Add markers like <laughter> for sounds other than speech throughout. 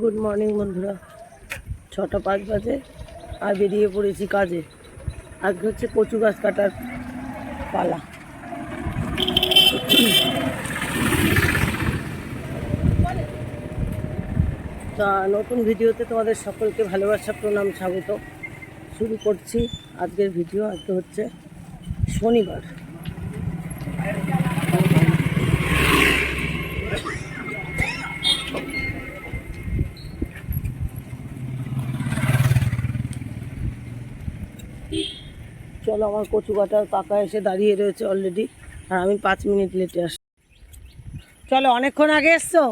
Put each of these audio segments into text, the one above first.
Good morning বন্ধুরা। ছটা পাঁচ বাজে, আর বেরিয়ে পড়েছি কাজে। আজকে হচ্ছে কচু গাছ কাটার পালা। তা নতুন ভিডিওতে তোমাদের সকলকে ভালোবাসা, প্রণাম, স্বাগত। শুরু করছি আজকের ভিডিও। আজকে হচ্ছে শনিবার। চলো, আমার কচু কাটার কাকা এসে দাঁড়িয়ে রয়েছে অলরেডি আর আমি পাঁচ মিনিট লেটে আস চলো, অনেকক্ষণ আগে এসছো?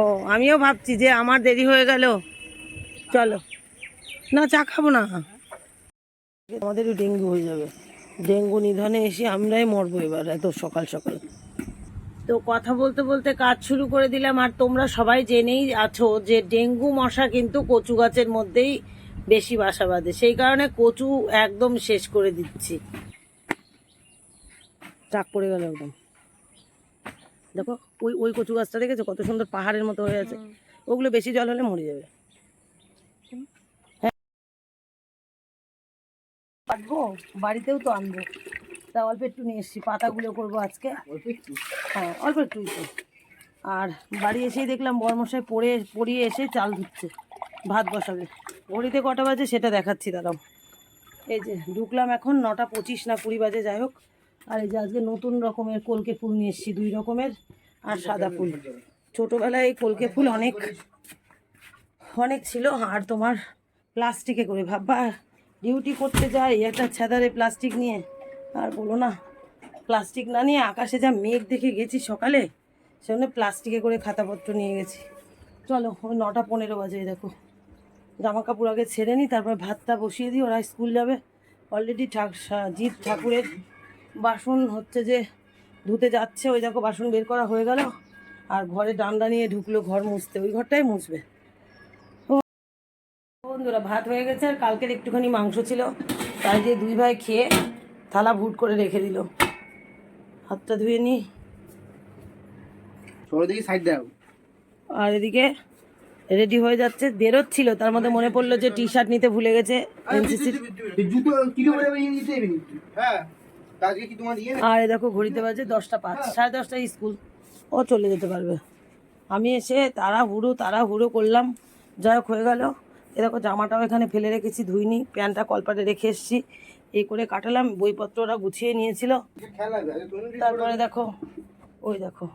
ও, আমিও ভাবছি যে আমার দেরি হয়ে গেল। চলো। না, চা খাব না। আমাদেরও ডেঙ্গু হয়ে যাবে। ডেঙ্গু নিধনে এসে আমরাই মরবো এবার, এত সকাল সকাল। তো কথা বলতে বলতে কাজ শুরু করে দিলাম। আর তোমরা সবাই জেনেই আছো যে ডেঙ্গু মশা কিন্তু কচু গাছের মধ্যেই বেশি বাসা বাঁধে। সেই কারণে কচু একদম শেষ করে দিচ্ছি। চাক পড়ে গেল একদম। দেখো ওই ওই কচু গাছটা দেখেছ? কত সুন্দর পাহাড়ের মতো হয়ে আছে। ওগুলো বেশি জল হলে মরে যাবে। হ্যাঁ কাটবো বাড়িতেও তো আনব। তা অল্প একটু নিয়ে এসছি। পাতাগুলো করব আজকে। হ্যাঁ অল্প একটুই তো। আর বাড়ি এসেই দেখলাম বর্মশাই পড়ে পড়িয়ে এসে চাল ধুচ্ছে। ভাত বসাবে। ঘড়িতে কটা বাজে সেটা দেখাচ্ছি দাঁড়াও। এই যে ঢুকলাম এখন নটা পঁচিশ না কুড়ি বাজে যাই হোক। আর এই যে আজকে নতুন রকমের কলকে ফুল নিয়ে এসেছি দুই রকমের আর সাদা ফুল। ছোটোবেলায় এই কলকে ফুল অনেক অনেক ছিল আর তোমার প্লাস্টিকে করে ভাববা ডিউটি করতে যাই একটা ছেদারে প্লাস্টিক নিয়ে। আর বলো না প্লাস্টিক না নিয়ে আকাশে যা মেঘ দেখে গেছি সকালে সেজন্য প্লাস্টিকে করে খাতাপত্র নিয়ে গেছি। চলো ওই নটা পনেরো বাজে দেখো। জামা কাপড় আগে ছেড়ে নিই তারপর ভাতটা বসিয়ে দিই। ওরা স্কুল যাবে। অলরেডি জিৎ ঠাকুরের বাসন হচ্ছে যে ধুতে যাচ্ছে। ওই দেখো বাসন বের করা হয়ে গেল। আর ঘরে ডান্ডা নিয়ে ঢুকলো ঘর মুছতে। ওই ঘরটাই মুছবে। ও বন্ধুরা ভাত হয়ে গেছে। আর কালকের একটুখানি মাংস ছিল। তাই যে দুই ভাই খেয়ে থালা ভুট করে রেখে দিল। হাতটা ধুয়ে দাও আর এদিকে রেডি হয়ে যাচ্ছে বেরোচ্ছিল। তার মধ্যে মনে পড়ল যে টি শার্ট নিতে ভুলে গেছে হবে হ্যাঁ ইয়ে? আর দেখো ঘড়িতে বাজে দশটা পাঁচ সাড়ে দশটায় স্কুল। ও চলে যেতে পারবে। আমি এসে তারা হুড়ো তারা হুড়ো করলাম। যাই হোক হয়ে গেল। এ দেখো জামাটাও এখানে ফেলে রেখেছি ধুইনি প্যান্টটা কলপাটে রেখে এসেছি। এই করে কাটালাম বইপত্র ওরা গুছিয়ে নিয়েছিল। তারপরে দেখো ওই দেখো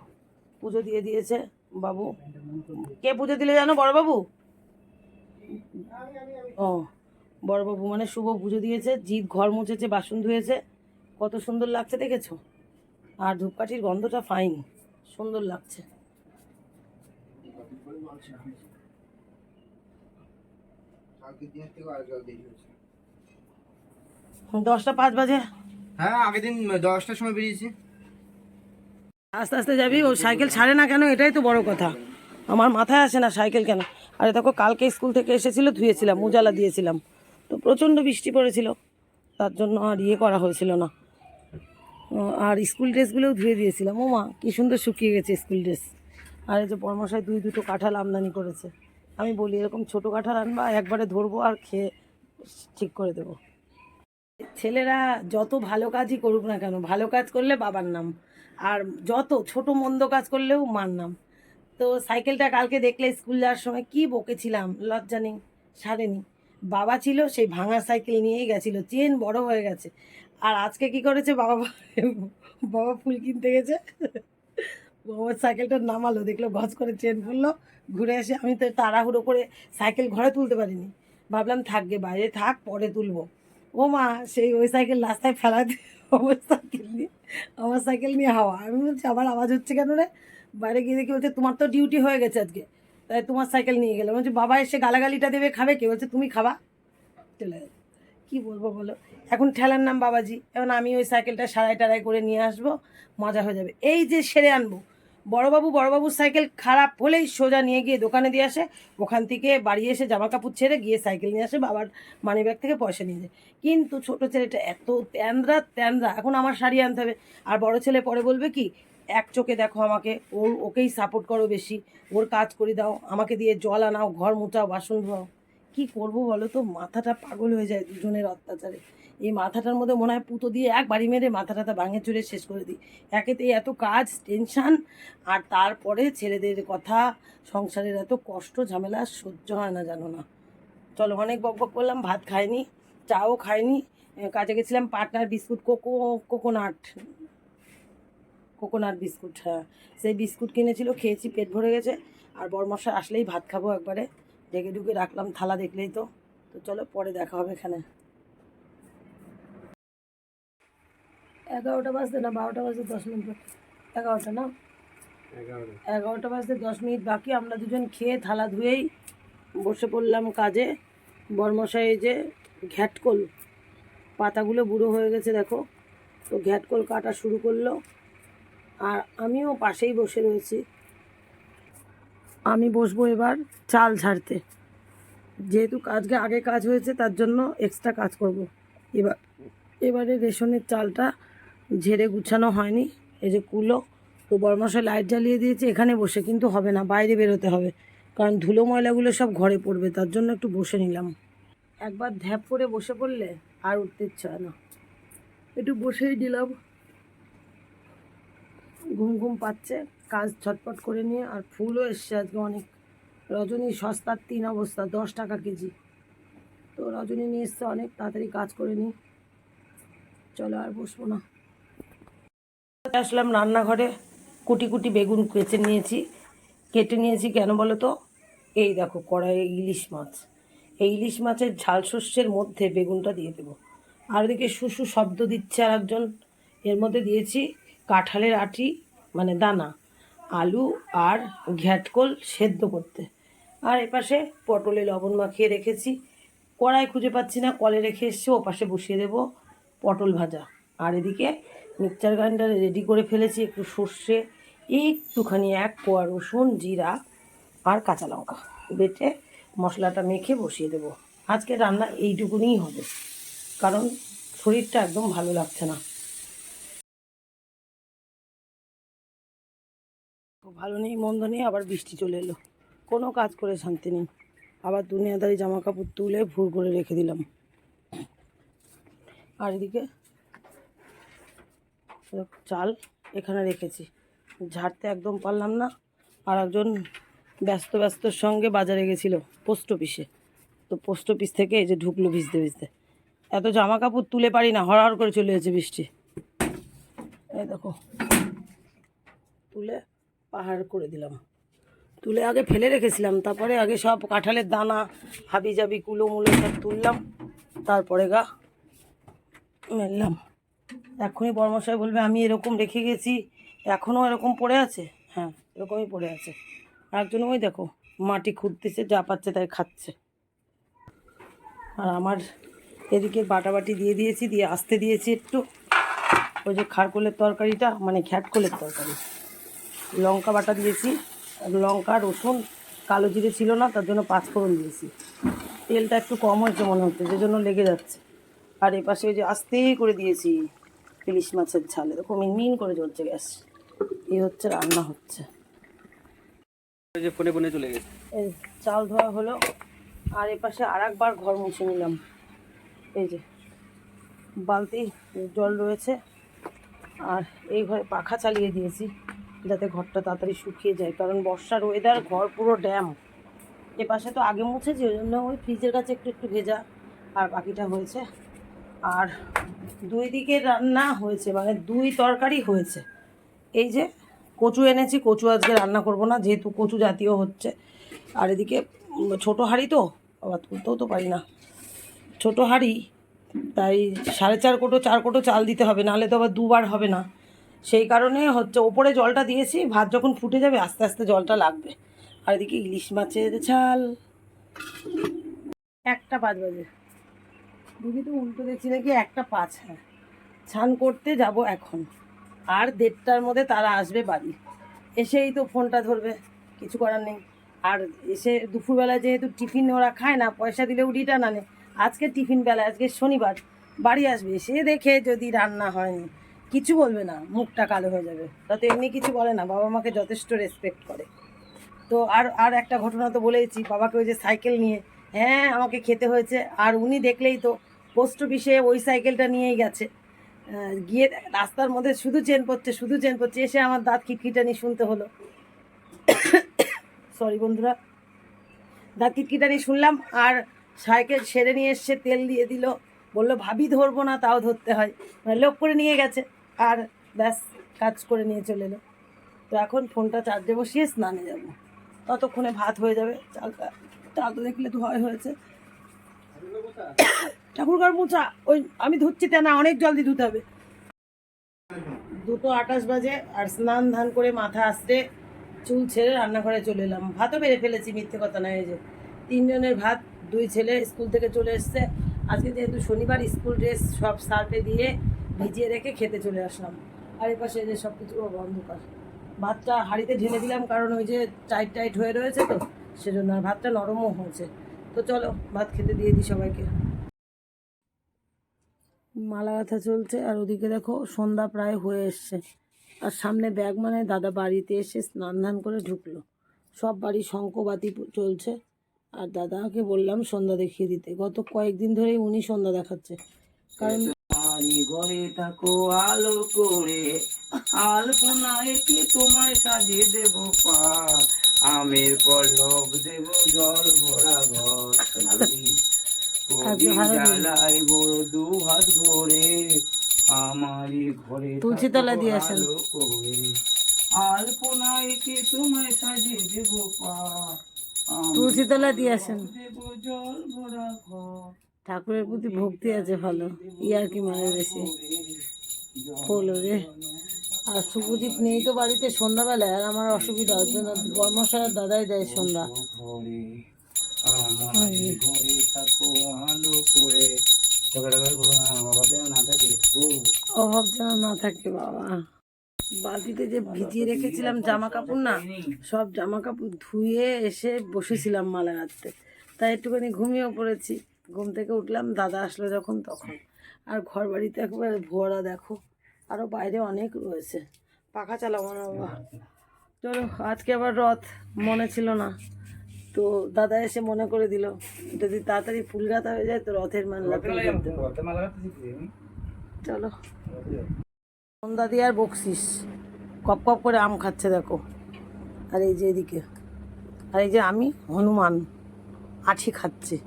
পুজো দিয়ে দিয়েছে। বাবু। কে পুজো দিলে জানো বড়বাবু? ও, বড়বাবু মানে শুভ পুজো দিয়েছে জিৎ ঘর মুছেছে, বাসন ধুয়েছে। কত সুন্দর লাগছে দেখেছ? আর ধূপকাঠির গন্ধটা ফাইন সুন্দর লাগছে। দশটা পাঁচ বাজে। হ্যাঁ আগের দিন দশটার সময় বেরিয়েছি। আস্তে আস্তে যাবি, ও সাইকেল ছাড়ে না কেন? এটাই তো বড় কথা। আমার মাথায় আসে না সাইকেল কেন? আরে দেখো, কালকে স্কুল থেকে এসেছিল, ধুয়েছিলাম, উজালা দিয়েছিলাম। তো প্রচণ্ড বৃষ্টি পড়েছিল। তার জন্য আর ইয়ে করা হয়েছিল না। আর স্কুল ড্রেসগুলোও ধুয়ে দিয়েছিলাম। ও মা, কী সুন্দর শুকিয়ে গেছে স্কুল ড্রেস। আর এই যে বর্মশাই দুই দুটো কাঁঠাল আমদানি করেছে। আমি বলি, এরকম ছোটো কাঁঠাল আনবা, একবারে ধরবো আর খেয়ে ঠিক করে দেবো। ছেলেরা যত ভালো কাজই করুক না কেন, ভালো কাজ করলে বাবার নাম, আর যত ছোট মন্দ কাজ করলেও মার নাম। তো সাইকেলটা কালকে দেখলে স্কুল যাওয়ার সময় কি বকেছিলাম, লজ্জা নেই সারেনি বাবা ছিল সেই ভাঙা সাইকেল নিয়েই গেছিল, চেন বড় হয়ে গেছে। আর আজকে কি করেছে, বাবা <laughs> বাবা ফুল কিনতে গেছে। বাবার সাইকেলটা নামালো, দেখল গজ করে চেন খুললো, ঘুরে এসে আমি তো তাড়াহুড়ো করে সাইকেল ঘরে তুলতে পারিনি। ভাবলাম থাকবে বাইরে থাক, পরে তুলবো। ও মা, সেই ওই সাইকেল রাস্তায় ফেলা দিয়ে আমার সাইকেল নিয়ে আমার সাইকেল নিয়ে হাওয়া। আমি বলছি আবার আওয়াজ হচ্ছে কেন রে? বাইরে গিয়ে দেখি, বলছে, তোমার তো ডিউটি হয়ে গেছে আজকে। তাই তোমার সাইকেল নিয়ে গেলাম। বলছি, বাবা এসে গালাগালিটা দেবে, খাবে কে? বলছে, তুমি খাবা। চলে গেছে। কী বলব বলো? এখন ঠেলার নাম বাবাজি। এখন আমি ওই সাইকেলটা সারাই টারাই করে নিয়ে আসব, মজা হয়ে যাবে। এই যে সেরে আনব বড়বাবু, বড়বাবুর সাইকেল খারাপ হলেই সোজা নিয়ে গিয়ে দোকানে দিয়ে আসে। ওখান থেকে বাড়ি এসে জামা কাপড় ছেড়ে গিয়ে সাইকেল নিয়ে আসে, বাবার মানি ব্যাগ থেকে পয়সা নিয়ে যায়। কিন্তু ছোট ছেলেটা এত ত্যান্দ্রা ত্যান্দ্রা এখন আমার শাড়ি আনতে হবে। আর বড় ছেলে পরে বলবে কি, এক চোখে দেখো আমাকে, ওর, ওকেই সাপোর্ট করো বেশি, ওর কাজ করে দাও, আমাকে দিয়ে জল আনাও, ঘর মোচাও বাসন ধোয়াও। কি করব বলো তো? মাথাটা পাগল হয়ে যায় দুজনের অত্যাচারে। এই মাথাটার মধ্যে মনে হয় পুতো দিয়ে এক বাড়ি মেরে মাথাটাতে ভাঙে চুরে শেষ করে দিই। একেতে এত কাজ টেনশান আর তারপরে ছেলেদের কথা, সংসারের এত কষ্ট, ঝামেলা, সহ্য হয় না জানো না। চলো অনেক বক বক করলাম, ভাত খাইনি, চাও খাইনি কাজে গেছিলাম পাটনার biscuit, cocoa, coconut. Coconut biscuit হ্যাঁ। সেই বিস্কুট কিনেছিল, খেয়েছি, পেট ভরে গেছে। আর বরমশা আসলেই ভাত খাব একবারে। ডেকে ডুকে রাখলাম থালা দেখলেই তো। তো চলো পরে দেখা হবে এখানে। এগারোটা বাজতে না বারোটা বাজতে দশ মিনিট এগারোটা না? এগারোটা। বাজতে দশ মিনিট বাকি। আমরা দুজন খেয়ে থালা ধুয়েই বসে পড়লাম কাজে। বরমশাই যে ঘ্যাটকোল পাতাগুলো বুড়ো হয়ে গেছে দেখো। তো ঘ্যাটকোল কাটা শুরু করল। আর আমিও পাশেই বসে রয়েছি। আমি বসবো এবার চাল ঝাড়তে যেহেতু কাজকে আগে কাজ হয়েছে, তার জন্য এক্সট্রা কাজ করব। এবার, এবারে রেশনের চালটা ঝেড়ে গুছানো হয়নি। এই যে কুলো, তো বরমাসে লাইট জ্বালিয়ে দিয়েছে, এখানে বসে কিন্তু হবে না, বাইরে বেরোতে হবে। কারণ ধুলো ময়লাগুলো সব ঘরে পড়বে, তার জন্য একটু বসে নিলাম। একবার ধ্যাপ করে বসে পড়লে আর উঠতে ইচ্ছা হয় না। একটু বসেই দিলাম ঘুম ঘুম পাচ্ছে, কাজ ছটপট করে নিয়ে, আর ফুলও এসছে আজকে অনেক। রজনী সস্তার তিন অবস্থা, দশ টাকা কেজি। তো রজনী নিয়ে এসছে অনেক, তাড়াতাড়ি কাজ করে নিই চলো আর বসবো না। আসলাম রান্নাঘরে, কুটি কুটি বেগুন কেচে নিয়েছি। কেটে নিয়েছি কেন বলো তো? এই দেখো, কড়াইয়ে ইলিশ মাছ। এই ইলিশ মাছের ঝাল শস্যের মধ্যে বেগুনটা দিয়ে দেবো। আর ওদিকে শুশু শব্দ দিচ্ছে আর একজন এর মধ্যে দিয়েছি কাঁঠালের আটি মানে দানা, আলু আর ঘ্যাটকল সেদ্ধ করতে। আর এপাশে পটলে লবণ মাখিয়ে রেখেছি। কড়াই খুঁজে পাচ্ছি না, কলে রেখে এসছি, ও পাশে বসিয়ে দেবো পটল ভাজা। আর এদিকে মিক্সচার গ্রাইন্ডারে রেডি করে ফেলেছি একটু সর্ষে, একটুখানি এক কোয়া রসুন, জিরা আর কাঁচা লঙ্কা। বেটে মশলাটা মেখে বসিয়ে দেবো। আজকে রান্না এইটুকুনিই হবে, কারণ শরীরটা একদম ভালো লাগছে না। ভালো নেই, মন্দ নেই, আবার বৃষ্টি চলে এলো। কোনো কাজ করে শান্তি নেই। আবার দুনিয়াদারি জামা কাপড় তুলে ভুর করে রেখে দিলাম। আর এদিকে চাল এখানে রেখেছি। ঝাড়তে একদম পারলাম না। আর একজন ব্যস্ত ব্যস্তর সঙ্গে বাজারে গেছিল পোস্ট অফিসে। তো পোস্ট অফিস থেকে এই যে ঢুকলো ভিজতে ভিজতে। এত জামা কাপড় তুলে পারি না, হড়াহড় করে চলে এসেছে বৃষ্টি। এই দেখো, তুলে পাহাড় করে দিলাম। তুলে আগে ফেলে রেখেছিলাম, তারপরে আগে সব কাঁঠালের দানা হাবি জাবি কুলো মুলো সব তুললাম, তারপরে গা মেললাম। এখনই বর্মশাই বলবে, আমি এরকম রেখে গেছি, এখনও এরকম পড়ে আছে? হ্যাঁ এরকমই পড়ে আছে। একজন ওই দেখো, মাটি খুঁড়তেছে, যা পাচ্ছে তাই খাচ্ছে। আর আমার এদিকে বাটাবাটি দিয়ে দিয়েছি, দিয়ে আসতে দিয়েছি একটু। ওই যে খারকোলের তরকারিটা মানে খ্যাটকোলের তরকারি। লঙ্কা বাটা দিয়েছি লঙ্কা রসুন কালো জিরে ছিল না তার জন্য পাঁচফোড়ন দিয়েছি। তেলটা একটু কম হয়েছে মনে হচ্ছে যে জন্য লেগে যাচ্ছে। আর এপাশে ওই যে আস্তেই করে দিয়েছি ইলিশ মাছের ঝাল এরকম মিন করে জ্বলছে গ্যাস। এই হচ্ছে রান্না হচ্ছে। যে ফোনে ফোনে চলে গেছে। এই চাল ধোয়া হলো আর এপাশে আর একবার ঘর মুছে নিলাম। এই যে বালতি জল রয়েছে আর এই ঘরে পাখা চালিয়ে দিয়েছি। যাতে ঘরটা তাড়াতাড়ি শুকিয়ে যায়, কারণ বর্ষার ওয়েদার ঘর পুরো ড্যাম। এপাশে তো আগে মুছেছি, ওই জন্য ওই ফ্রিজের কাছে একটু একটু ভেজা, আর বাকিটা হয়েছে। আর দুই দিকে রান্না হয়েছে মানে দুই তরকারি হয়েছে। এই যে কচু এনেছি, কচু আজকে রান্না করব না, যেহেতু কচু জাতীয় হচ্ছে। আর এদিকে ছোটো হাঁড়ি তো আবার তুলতেও তো পারি না। ছোটো হাঁড়ি, তাই সাড়ে চার কোটো চার কোটো চাল দিতে হবে, নাহলে তো আবার দুবার হবে না। সেই কারণে হচ্ছে ওপরে জলটা দিয়েছি, ভাত যখন ফুটে যাবে আস্তে আস্তে জলটা লাগবে। আর এদিকে ইলিশ মাছের ঝাল। একটা পাঁচ বাজে। দিদি তো উল্টো দেখছি নাকি একটা পাঁচ হ্যাঁ। ছান করতে যাব এখন। আর দেড়টার মধ্যে তারা আসবে বাড়ি। এসেই তো ফোনটা ধরবে, কিছু করার নেই। আর এসে দুপুরবেলা যেহেতু টিফিন ওরা খায় না, পয়সা দিলেও রিটার্ন আনে। আজকে টিফিন বেলা আজকে শনিবার, বাড়ি আসবে। সে দেখে যদি রান্না হয়নি কিছু বলবে না, মুখটা কালো হয়ে যাবে। তাতে এমনি কিছু বলে না, বাবা মাকে যথেষ্ট রেসপেক্ট করে। তো আর আর একটা ঘটনা তো বলেইছি, বাবাকে ওই যে সাইকেল নিয়ে হ্যাঁ আমাকে খেতে হয়েছে, আর উনি দেখলেই তো, পোস্ট অফিসে ওই সাইকেলটা নিয়েই গেছে। গিয়ে রাস্তার মধ্যে শুধু চেন পড়ছে, শুধু চেন পড়ছে, এসে আমার দাঁত খিটখিটানি শুনতে হলো। <coughs> সরি বন্ধুরা। দাঁত কিটকিটানি শুনলাম, আর সাইকেল সেরে নিয়ে এসছে তেল দিয়ে দিল। বলল, ভাবি ধরবো না, তাও ধরতে হয়। লোক করে নিয়ে গেছে। আর ব্যাস, কাজ করে নিয়ে চলে এলো। তো এখন ফোনটা চার্জে বসিয়ে স্নানে যাব। ততক্ষণে ভাত হয়ে যাবে। চালটা চাল তো দেখলে ধোয়া হয়েছে। ঠাকুরঘর মোচা, ওই আমি ধুচ্ছি না অনেক জলদি ধুতে হবে। দুটো আটাশ বাজে, আর স্নান ধান করে মাথা আসতে চুল ছেড়ে রান্নাঘরে চলে এলাম। ভাতও বেড়ে ফেলেছি, মিথ্যে কথা নয় যে। তিনজনের ভাত, দুই ছেলে স্কুল থেকে চলে এসছে। আজকে যেহেতু শনিবার, স্কুল ড্রেস সব সার্ফে দিয়ে ভিজিয়ে রেখে খেতে চলে আসলাম। আর এর পাশে যে সব কিছু অন্ধকার। ভাতটা হাঁড়িতে ঢেলে দিলাম, কারণ ওই যে টাইট টাইট হয়ে রয়েছে তো, সেজন্য আর ভাতটা নরমও হয়েছে। তো চলো, ভাত খেতে দিয়ে দিই সবাইকে। মালা গাঁথা চলছে, আর ওদিকে দেখো সন্ধ্যা প্রায় হয়ে এসছে। আর সামনে ব্যাগ মানে দাদা বাড়িতে এসে স্নান ধান করে ঢুকলো। সব বাড়ি শঙ্কবাতি চলছে। আর দাদাকে বললাম সন্ধ্যা দেখিয়ে দিতে। গত কয়েকদিন ধরেই উনি সন্ধ্যা দেখাচ্ছে। কারণ তোমারই ঘরে থাকো আলো করে। আলপনা একে তোমায় সাজিয়ে দেব পা। আমের পল্লব দেব জল ভরা ঘর জ্বালায় বড় দু হাত ভরে। আমারই ঘরে তুলসী থাকো তলা দিয়ে আসেন। আলপনা একে তোমায় সাজিয়ে দেব পা। দিয়ে আসেন। দেব জল ভরা ঘর। ঠাকুরের প্রতি ভক্তি আছে ভালো। ইয়ার কি মানে বেশি? হলো রে। আর শুভজিৎ নেই তো বাড়িতে সন্ধ্যাবেলায় আর আমার অসুবিধা ওর জন্য বর্মশার দাদাই দেয় সন্ধ্যা। না না অভাব যেন না থাকে বাবা। বালতিতে যে ভিজিয়ে রেখেছিলাম জামা কাপড় না সব জামা কাপড় ধুয়ে এসে বসেছিলাম মালা গাঁথতে তাই একটুখানি ঘুমিয়েও পড়েছি। ঘুম থেকে উঠলাম দাদা আসলো যখন তখন। আর ঘর বাড়িতে একবারে ভোরা দেখো আরও বাইরে অনেক রয়েছে। পাখা চালাবো না বাবা। চলো আজকে আবার রথ মনে ছিল না। তো দাদা এসে মনে করে দিল যদি তাড়াতাড়ি ফুল গাঁথা হয়ে যায় তো রথের মেলা চলো। সন্ধ্যা দিয়ে আর বকশিস। কপ কপ করে আম খাচ্ছে দেখো। আর এই যে এদিকে আর এই যে আমি হনুমান আঠি খাচ্ছে।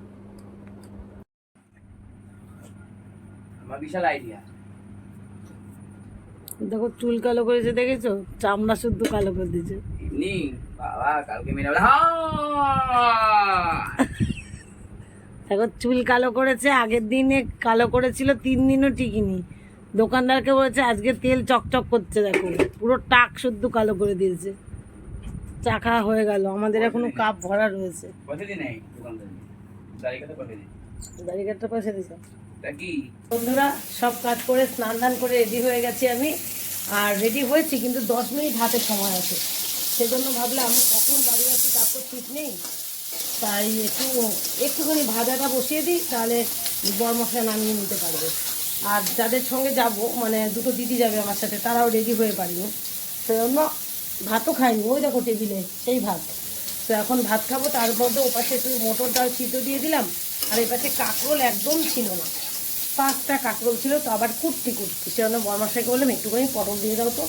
আমার বিশাল আইডিয়া দেখো চুল কালো করেছে দেখেছ? চামড়া শুদ্ধ কালো করে দিয়েছে। এমনি? বাবা কালকে মেরে দেখো চুল কালো করেছে আগের দিনে কালো করেছিল তিন দিনও টিকিনি। দোকানদারকে বলেছে আজকে তেল চকচক করছে দেখো। পুরো টাক শুদ্ধ কালো করে দিয়েছে। চাকা হয়ে গেল। আমাদের এখনও কাপ ভরা রয়েছে। দোকানদার পয়সা দিই দাড়িঘাটটা পয়সা দিছে তা কি বন্ধুরা, সব কাজ করে, স্নান দান করে রেডি হয়ে গেছি আমি। আর রেডি হয়েছি, কিন্তু দশ মিনিট হাতে সময় আছে। সেজন্য ভাবলাম কখন বাড়ি আছি তার তো ঠিক নেই। তাই একটু, একটুখানি ভাজাটা বসিয়ে দিই, তাহলে বর মশলা নামিয়ে নিতে পারবে। আর যাদের সঙ্গে যাব মানে দুটো দিদি যাবে আমার সাথে, তারাও রেডি হয়ে পারিনি সেজন্য ভাতও খাইনি, ওই দেখো টেবিলে, সেই ভাত। তো এখন ভাত খাব, তার মধ্যে ওপাশে একটু মোটর ডাল সিদ্ধ দিয়ে দিলাম, আর এই পাশে কাঁকরোল একদম ছিল না। পাঁচটা কাঁকরোল ছিল, তো আবার কুটতি কুটতি। সেজন্য বরমাসাইকে বললাম, একটুখানি পটল দিয়ে দাও তো।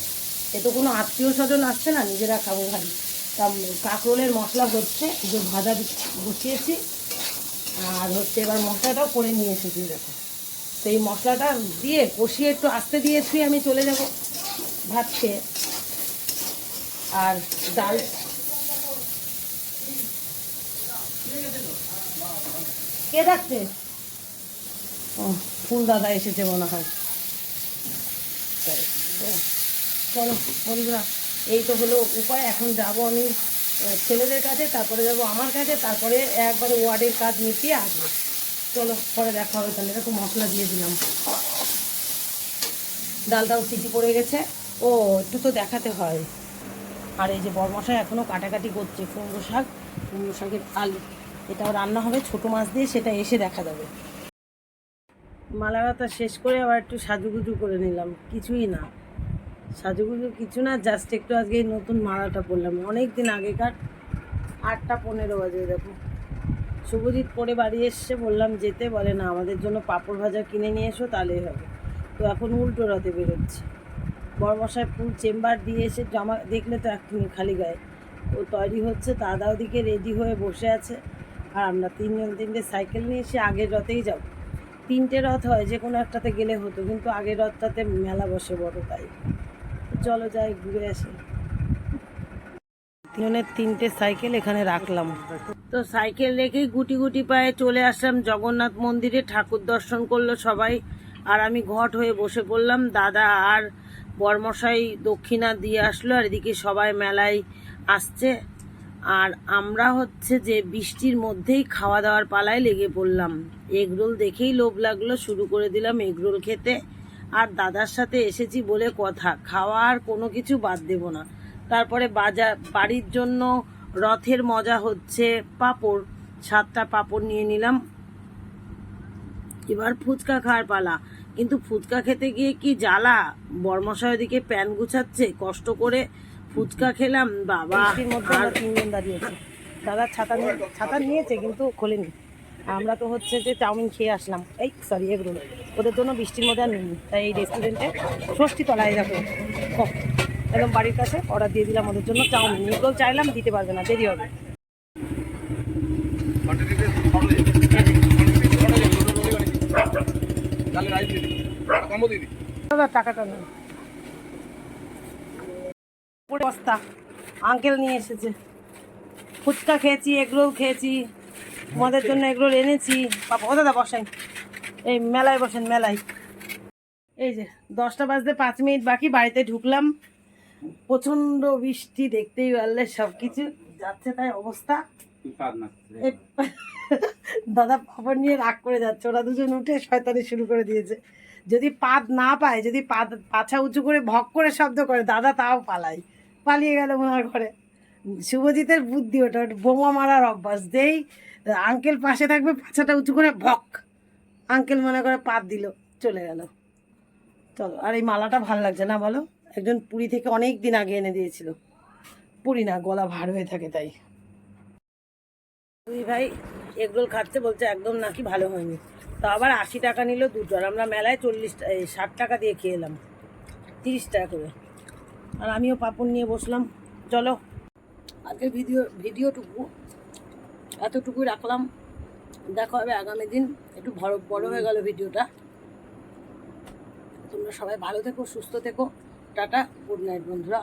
এ তো কোনো আত্মীয় স্বজন আসছে না, নিজেরা খাব ভাই তা কাঁকরোলের মশলা হচ্ছে যে ভাজা বসিয়েছি, আর হচ্ছে এবার মশলাটাও করে নিয়ে এসেছি দেখো। এই মশলাটা দিয়ে কষিয়ে একটু আস্তে দিয়েছি আমি চলে যাব ভাত খেয়ে। আর ডাল কে ডাকছে? ও, ফুল দাদা এসেছে মনে হয়। চলো বন্ধুরা, এই তো হলো উপায়। এখন যাব আমি ছেলেদের কাছে, তারপরে যাব আমার কাছে, তারপরে একবারে ওয়ার্ডের কাজ মিটিয়ে আসব। চলো, পরে দেখা হবে তাহলে। এরকম মশলা দিয়ে দিলাম। ডালটাও সিটি পড়ে গেছে। ও, একটু তো দেখাতে হয়। আর এই যে বরমশাই এখনও কাটাকাটি করছে, কুমড়ো শাক। কুমড়ো শাকের আলু। এটাও রান্না হবে, ছোটো মাছ দিয়ে সেটা এসে দেখা যাবে। মালা ব্যথা শেষ করে আবার একটু সাজুগুজু করে নিলাম। কিছুই না। সাজুগুজু কিছু না জাস্ট একটু আজকে নতুন মালাটা পরলাম। অনেক দিন আগেকার, আটটা পনেরো বাজে দেখো শুভজিৎ পরে বাড়ি এসছে, বললাম যেতে, বলে না, আমাদের জন্য পাঁপড় ভাজা কিনে নিয়ে এসো, তাহলেই হবে। তো এখন উল্টো রাতে বেরোচ্ছে। বড়মশাই ফুল চেম্বার দিয়ে এসে জামা, দেখলে তো এক্ষুনি খালি গায়ে। ও তৈরি হচ্ছে দাদা ওদিকে রেডি হয়ে বসে আছে। আর আমরা তিনজন তিনটে সাইকেল নিয়ে এসে আগের রথেই যাব। তিনটে রথ হয়, যে কোনো একটাতে গেলে হতো, কিন্তু আগের রথটাতে মেলা বসে বড় তাই। চলো যাই, ঘুরে আসি। তিনজনের তিনটে সাইকেল এখানে রাখলাম। তো সাইকেল রেখেই গুটি গুটি পায়ে চলে আসলাম জগন্নাথ মন্দিরে, ঠাকুর দর্শন করল সবাই। আর আমি ঘট হয়ে বসে পড়লাম, দাদা আর বর্মশাই দক্ষিণা দিয়ে আসলো, আর এদিকে সবাই মেলায় আসছে। আর আমরা হচ্ছে যে বৃষ্টির মধ্যেই খাওয়া দাওয়ার পালায় লেগে পড়লাম। এগরোল দেখেই লোভ লাগল, শুরু করে দিলাম এগরোল খেতে। আর দাদার সাথে এসেছি বলে কথা খাওয়ার কোনো কিছু বাদ দেব না। তারপরে বাজার বাড়ির জন্য রথের মজা হচ্ছে পাঁপড়, সাতটা পাঁপড় নিয়ে নিলাম। এবার ফুচকা খাওয়ার পালা। কিন্তু ফুচকা খেতে গিয়ে কি জ্বালা? বর্মশাই ওদিকে প্যান গুছাচ্ছে, কষ্ট করে ফুচকা খেলাম বাবা। আর তিনজন দাঁড়িয়েছে। দাদা ছাতা নিয়ে ছাতা নিয়েছে কিন্তু খোলেনি। আমরা তো হচ্ছে যে চাউমিন খেয়ে আসলাম। এই সরি এগুলো ওদের জন্য বৃষ্টির মধ্যে আর নিইনি তাই এই রেস্টুরেন্টে ষষ্ঠী তলায় ওহ, একদম বাড়ির কাছে অর্ডার দিয়ে দিলাম ওদের জন্য চাউমিন। এগুলো চাইলাম দিতে পারবে না দেরি হবে। দাদা টাকাটা নেই বস্তা। আঙ্কেল নিয়ে এসেছে। ফুচকা খেয়েছি এগরোল খেয়েছি তোমাদের জন্য এগরোল এনেছি। বাবা ও দাদা বসাই এই মেলায় বসেন মেলায়। এই যে দশটা বাজতে পাঁচ মিনিট বাকি বাড়িতে ঢুকলাম। প্রচণ্ড বৃষ্টি দেখতেই পারলে সব কিছু যাচ্ছে তাই অবস্থা। দাদা খবর নিয়ে রাগ করে যাচ্ছে। ওরা দুজন উঠে শয়তানি শুরু করে দিয়েছে। যদি পাত না পায় যদি পাত পাছা উঁচু করে ভক করে শব্দ করে দাদা তাও পালাই পালিয়ে গেল ওনার ঘরে। শুভজিতের বুদ্ধি ওটা বোমা মারার অভ্যাস। যেই আঙ্কেল পাশে থাকবে, পাছাটা উঁচু করে ভক। আঙ্কেল মনে করে পাত দিল, চলে গেল। চলো, আর এই মালাটা ভালো লাগছে না বলো? একজন পুরী থেকে অনেক দিন আগে এনে দিয়েছিল। পুরী না, গলা ভার হয়ে থাকে তাই। দুই ভাই, এগরোল খাচ্ছে বলছে একদম নাকি ভালো হয়নি। তো আবার আশি টাকা নিল দুটো আর আমরা মেলায় চল্লিশ ষাট টাকা দিয়ে খেয়ে এলাম। তিরিশ টাকা করে। আর আমিও পাপড় নিয়ে বসলাম। চলো আজকের ভিডিও, ভিডিওটুকু এতটুকুই রাখলাম। দেখা হবে আগামী দিন। একটু বড় বড় হয়ে গেল ভিডিওটা। তোমরা সবাই ভালো থেকো, সুস্থ থেকো। টাটা গুড নাইট বন্ধুরা।